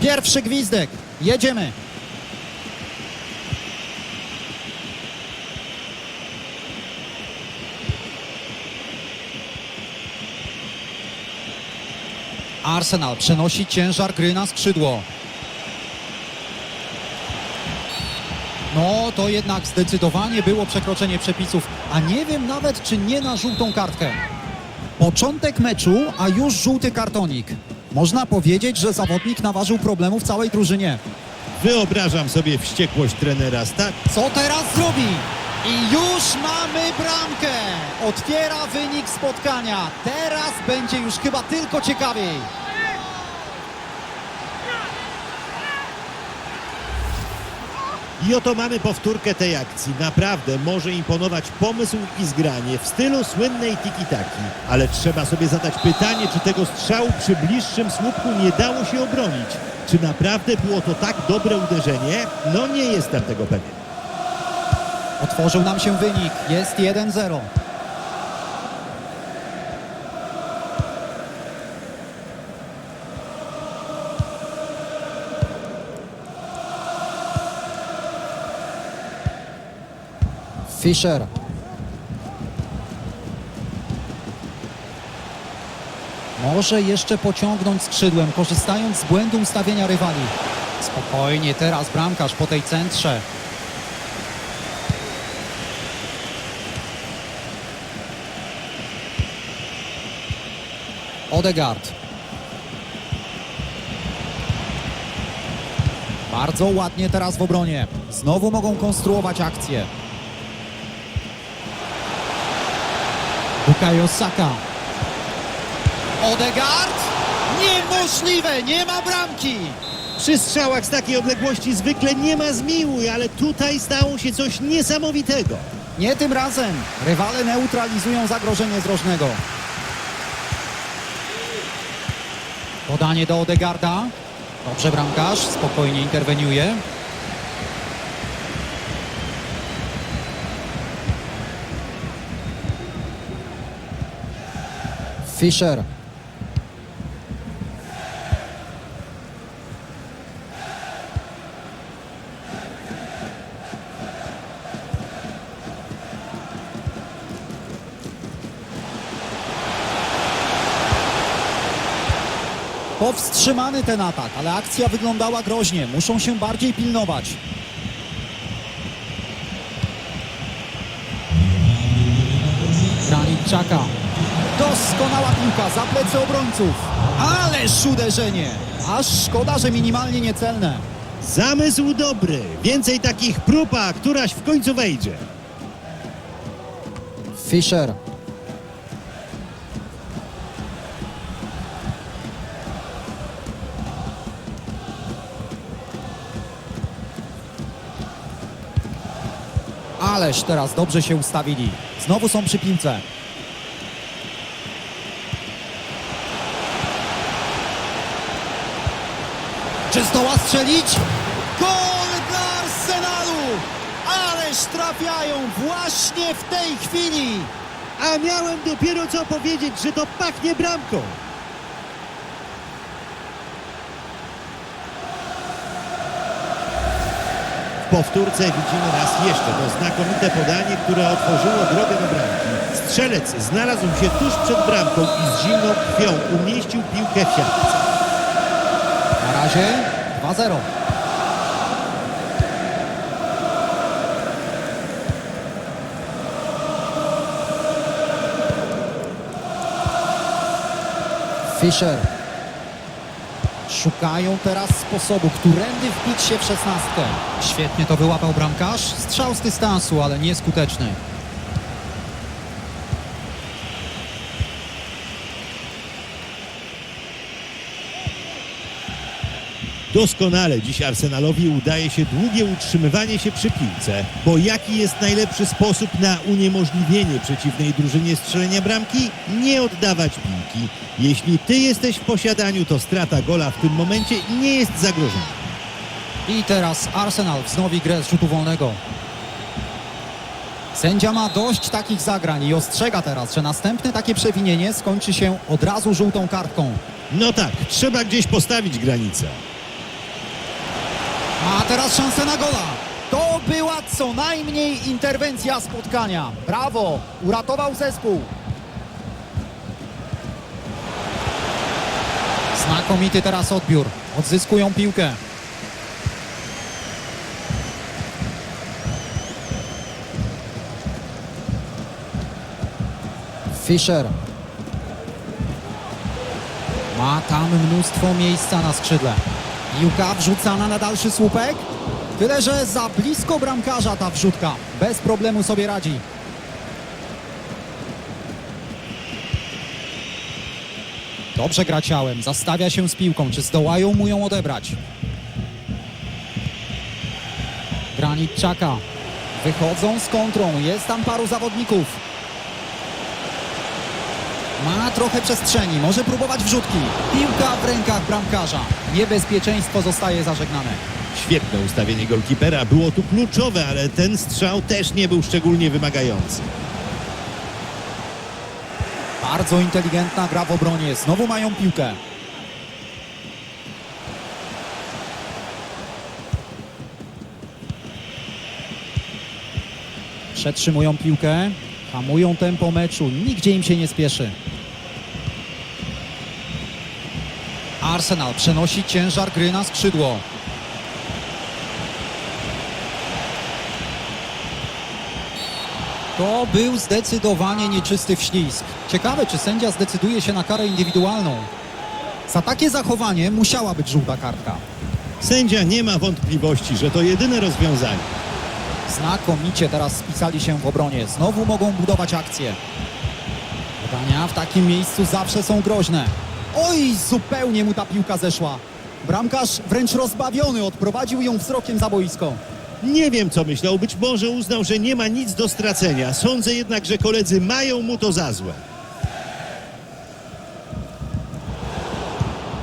Pierwszy gwizdek. Jedziemy. Arsenal przenosi ciężar gry na skrzydło. No, to jednak zdecydowanie było przekroczenie przepisów, a nie wiem nawet, czy nie na żółtą kartkę. Początek meczu, a już żółty kartonik. Można powiedzieć, że zawodnik naważył problemów całej drużynie. Wyobrażam sobie wściekłość trenera. Sta- Co teraz zrobi? I już mamy bramkę! Otwiera wynik spotkania. Teraz będzie już chyba tylko ciekawiej. I oto mamy powtórkę tej akcji. Naprawdę może imponować pomysł i zgranie w stylu słynnej tiki-taki. Ale trzeba sobie zadać pytanie, czy tego strzału przy bliższym słupku nie dało się obronić. Czy naprawdę było to tak dobre uderzenie? No nie jestem tego pewien. Otworzył nam się wynik. Jest 1-0. Fischer. Może jeszcze pociągnąć skrzydłem, korzystając z błędu ustawienia rywali. Spokojnie, teraz bramkarz po tej centrze. Odegaard. Bardzo ładnie teraz w obronie. Znowu mogą konstruować akcję. Bukayo Saka. Odegaard? Niemożliwe, nie ma bramki. Przy strzałach z takiej odległości zwykle nie ma zmiłuj, ale tutaj stało się coś niesamowitego. Nie tym razem. Rywale neutralizują zagrożenie z rożnego. Podanie do Odegarda. Dobrze bramkarz, spokojnie interweniuje. Fischer. Powstrzymany ten atak, ale akcja wyglądała groźnie. Muszą się bardziej pilnować. Granit Czaka. Doskonała piłka za plecy obrońców. Ależ uderzenie. Aż szkoda, że minimalnie niecelne. Zamysł dobry. Więcej takich prób, a któraś w końcu wejdzie. Fischer. Ależ teraz dobrze się ustawili. Znowu są przy piłce. Czy zdoła strzelić? Gol dla Arsenalu! Ależ trafiają właśnie w tej chwili! A miałem dopiero co powiedzieć, że to pachnie bramką. W powtórce widzimy raz jeszcze to znakomite podanie, które otworzyło drogę do bramki. Strzelec znalazł się tuż przed bramką i z zimną krwią umieścił piłkę w siatce. Na razie 2-0. Fischer. Szukają teraz sposobu, którędy wbić się w szesnastkę. Świetnie to wyłapał bramkarz. Strzał z dystansu, ale nieskuteczny. Doskonale dziś Arsenalowi udaje się długie utrzymywanie się przy piłce, bo jaki jest najlepszy sposób na uniemożliwienie przeciwnej drużynie strzelenia bramki? Nie oddawać piłki. Jeśli ty jesteś w posiadaniu, to strata gola w tym momencie nie jest zagrożona. I teraz Arsenal wznowi grę z rzutu wolnego. Sędzia ma dość takich zagrań i ostrzega teraz, że następne takie przewinienie skończy się od razu żółtą kartką. No tak, trzeba gdzieś postawić granicę. Ma teraz szansę na gola. To była co najmniej interwencja spotkania. Brawo, uratował zespół. Znakomity teraz odbiór. Odzyskują piłkę. Fischer. Ma tam mnóstwo miejsca na skrzydle. Piłka wrzucana na dalszy słupek. Tyle, że za blisko bramkarza ta wrzutka. Bez problemu sobie radzi. Dobrze gra ciałem, zastawia się z piłką. Czy zdołają mu ją odebrać? Granit Czaka. Wychodzą z kontrą. Jest tam paru zawodników. Ma trochę przestrzeni, może próbować wrzutki. Piłka w rękach bramkarza. Niebezpieczeństwo zostaje zażegnane. Świetne ustawienie golkipera było tu kluczowe, ale ten strzał też nie był szczególnie wymagający. Bardzo inteligentna gra w obronie. Znowu mają piłkę. Przetrzymują piłkę. Hamują tempo meczu. Nigdzie im się nie spieszy. Arsenal przenosi ciężar gry na skrzydło. To był zdecydowanie nieczysty wślizg. Ciekawe, czy sędzia zdecyduje się na karę indywidualną. Za takie zachowanie musiała być żółta kartka. Sędzia nie ma wątpliwości, że to jedyne rozwiązanie. Znakomicie teraz spisali się w obronie. Znowu mogą budować akcję. Podania w takim miejscu zawsze są groźne. Oj, zupełnie mu ta piłka zeszła. Bramkarz wręcz rozbawiony odprowadził ją wzrokiem za boisko. Nie wiem, co myślał. Być może uznał, że nie ma nic do stracenia. Sądzę jednak, że koledzy mają mu to za złe.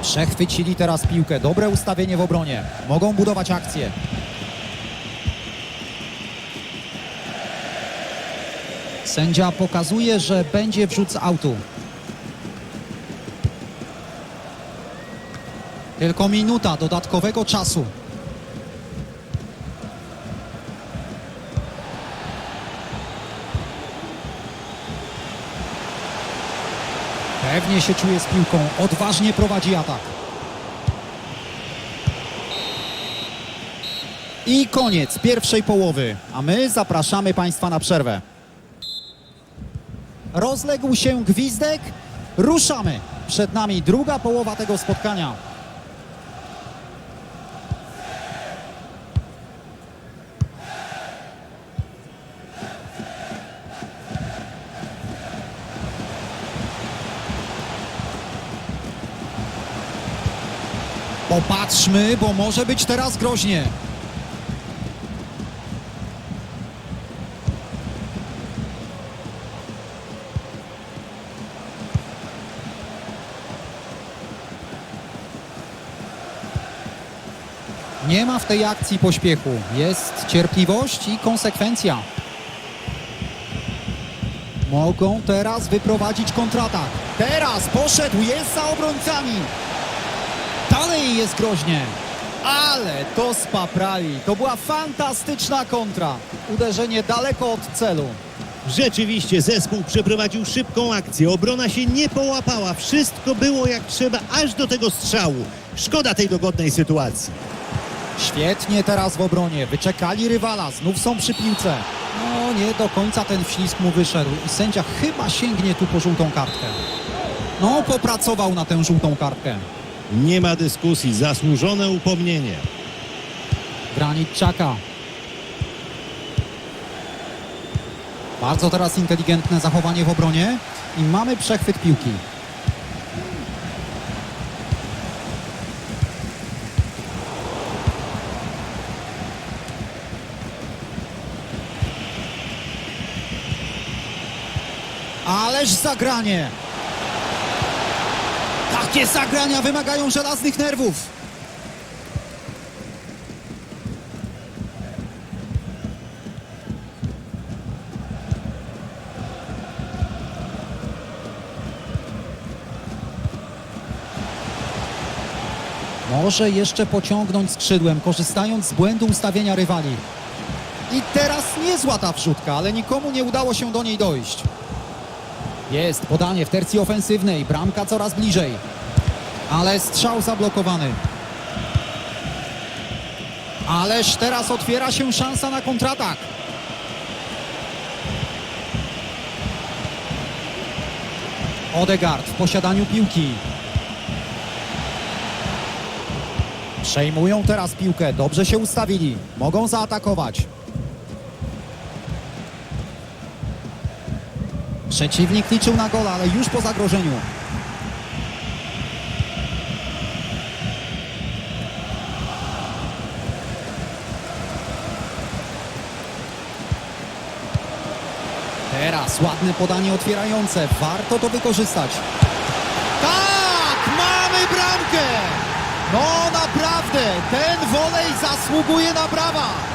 Przechwycili teraz piłkę. Dobre ustawienie w obronie. Mogą budować akcję. Sędzia pokazuje, że będzie wrzut z autu. Tylko minuta dodatkowego czasu. Pewnie się czuje z piłką. Odważnie prowadzi atak. I koniec pierwszej połowy, a my zapraszamy Państwa na przerwę. Rozległ się gwizdek, ruszamy. Przed nami druga połowa tego spotkania. Popatrzmy, bo może być teraz groźnie. Nie ma w tej akcji pośpiechu. Jest cierpliwość i konsekwencja. Mogą teraz wyprowadzić kontratak. Teraz poszedł, jest za obrońcami. Dalej jest groźnie. Ale to spaprali. To była fantastyczna kontra. Uderzenie daleko od celu. Rzeczywiście zespół przeprowadził szybką akcję. Obrona się nie połapała. Wszystko było jak trzeba, aż do tego strzału. Szkoda tej dogodnej sytuacji. Świetnie teraz w obronie. Wyczekali rywala. Znów są przy piłce. No nie do końca ten wślizg mu wyszedł. I sędzia chyba sięgnie tu po żółtą kartkę. No popracował na tę żółtą kartkę. Nie ma dyskusji. Zasłużone upomnienie. Granit Czaka. Bardzo teraz inteligentne zachowanie w obronie i mamy przechwyt piłki. Ależ zagranie! Takie zagrania wymagają żelaznych nerwów. Może jeszcze pociągnąć skrzydłem, korzystając z błędu ustawienia rywali. I teraz niezła ta wrzutka, ale nikomu nie udało się do niej dojść. Jest podanie w tercji ofensywnej, bramka coraz bliżej. Ale strzał zablokowany. Ależ teraz otwiera się szansa na kontratak. Odegaard w posiadaniu piłki. Przejmują teraz piłkę, dobrze się ustawili, mogą zaatakować. Przeciwnik liczył na gola, ale już po zagrożeniu. Teraz ładne podanie otwierające, warto to wykorzystać. Tak, mamy bramkę! No naprawdę, ten wolej zasługuje na brawa.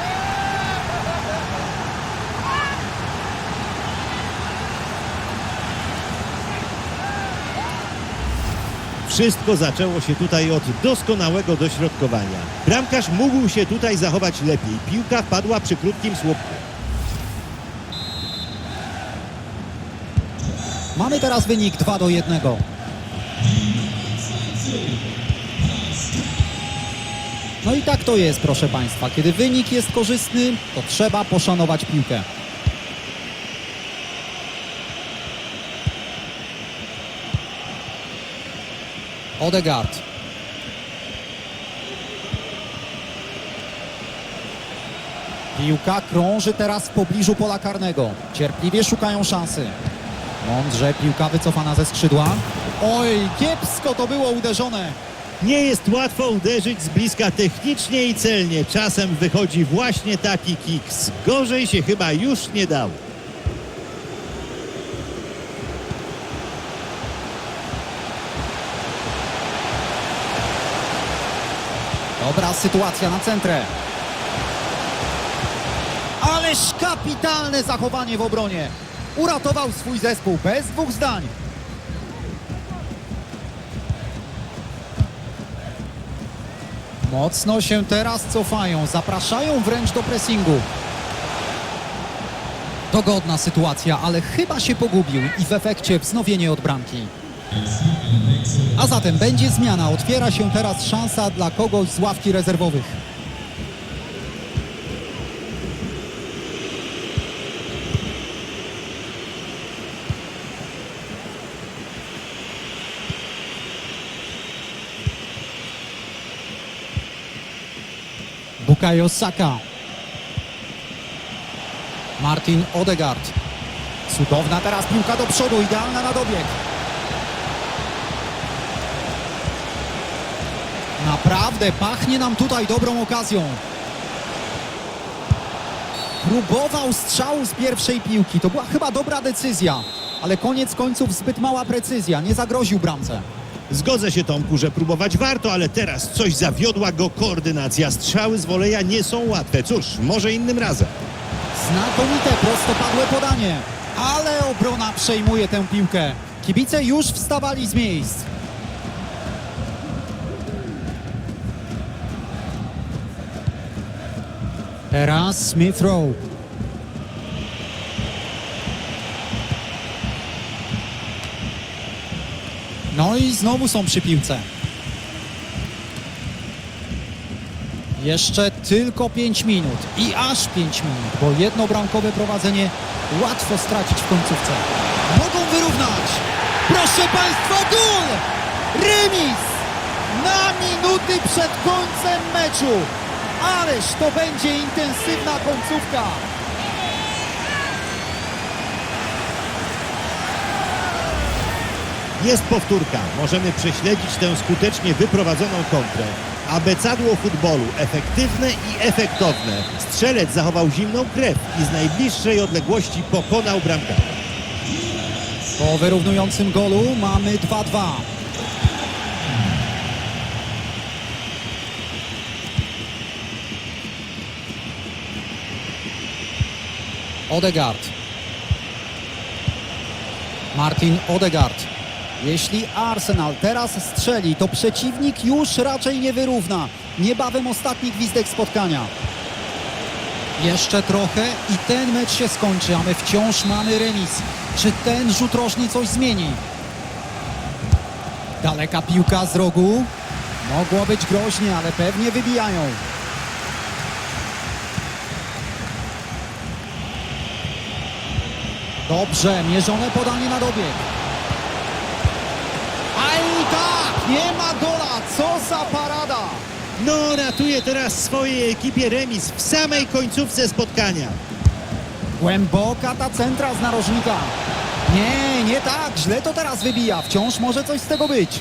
Wszystko zaczęło się tutaj od doskonałego dośrodkowania. Bramkarz mógł się tutaj zachować lepiej. Piłka wpadła przy krótkim słupku. Mamy teraz wynik 2 do 1. No i tak to jest, proszę Państwa. Kiedy wynik jest korzystny, to trzeba poszanować piłkę. Odegaard. Piłka krąży teraz w pobliżu pola karnego. Cierpliwie szukają szansy. Mądrze, piłka wycofana ze skrzydła. Oj, kiepsko to było uderzone. Nie jest łatwo uderzyć z bliska technicznie i celnie. Czasem wychodzi właśnie taki kiks. Gorzej się chyba już nie dało. Dobra sytuacja na centrę. Ależ kapitalne zachowanie w obronie. Uratował swój zespół bez dwóch zdań. Mocno się teraz cofają, zapraszają wręcz do pressingu. Dogodna sytuacja, ale chyba się pogubił i w efekcie wznowienie od bramki. A zatem będzie zmiana. Otwiera się teraz szansa dla kogoś z ławki rezerwowych. Bukayo Saka. Martin Odegaard. Cudowna teraz piłka do przodu, idealna na dobieg. Naprawdę pachnie nam tutaj dobrą okazją. Próbował strzału z pierwszej piłki. To była chyba dobra decyzja, ale koniec końców zbyt mała precyzja. Nie zagroził bramce. Zgodzę się Tomku, że próbować warto, ale teraz coś zawiodła go koordynacja. Strzały z woleja nie są łatwe. Cóż, może innym razem. Znakomite prostopadłe podanie, ale obrona przejmuje tę piłkę. Kibice już wstawali z miejsc. Teraz Smith Rowe. No i znowu są przy piłce. Jeszcze tylko 5 minut i aż 5 minut, bo jednobramkowe prowadzenie łatwo stracić w końcówce. Mogą wyrównać. Proszę Państwa, gol! Remis! Na minuty przed końcem meczu. Ależ to będzie intensywna końcówka. Jest powtórka. Możemy prześledzić tę skutecznie wyprowadzoną kontrę. Abecadło futbolu. Efektywne i efektowne. Strzelec zachował zimną krew i z najbliższej odległości pokonał bramkę. Po wyrównującym golu mamy 2-2. Odegaard. Martin Odegaard. Jeśli Arsenal teraz strzeli, to przeciwnik już raczej nie wyrówna. Niebawem ostatni gwizdek spotkania. Jeszcze trochę i ten mecz się skończy, a my wciąż mamy remis. Czy ten rzut rożny coś zmieni? Daleka piłka z rogu. Mogło być groźnie, ale pewnie wybijają. Dobrze, mierzone podanie na dobieg. A i tak, nie ma gola, co za parada! No, ratuje teraz swojej ekipie remis w samej końcówce spotkania. Głęboka ta centra z narożnika. Nie, nie tak, źle to teraz wybija, wciąż może coś z tego być.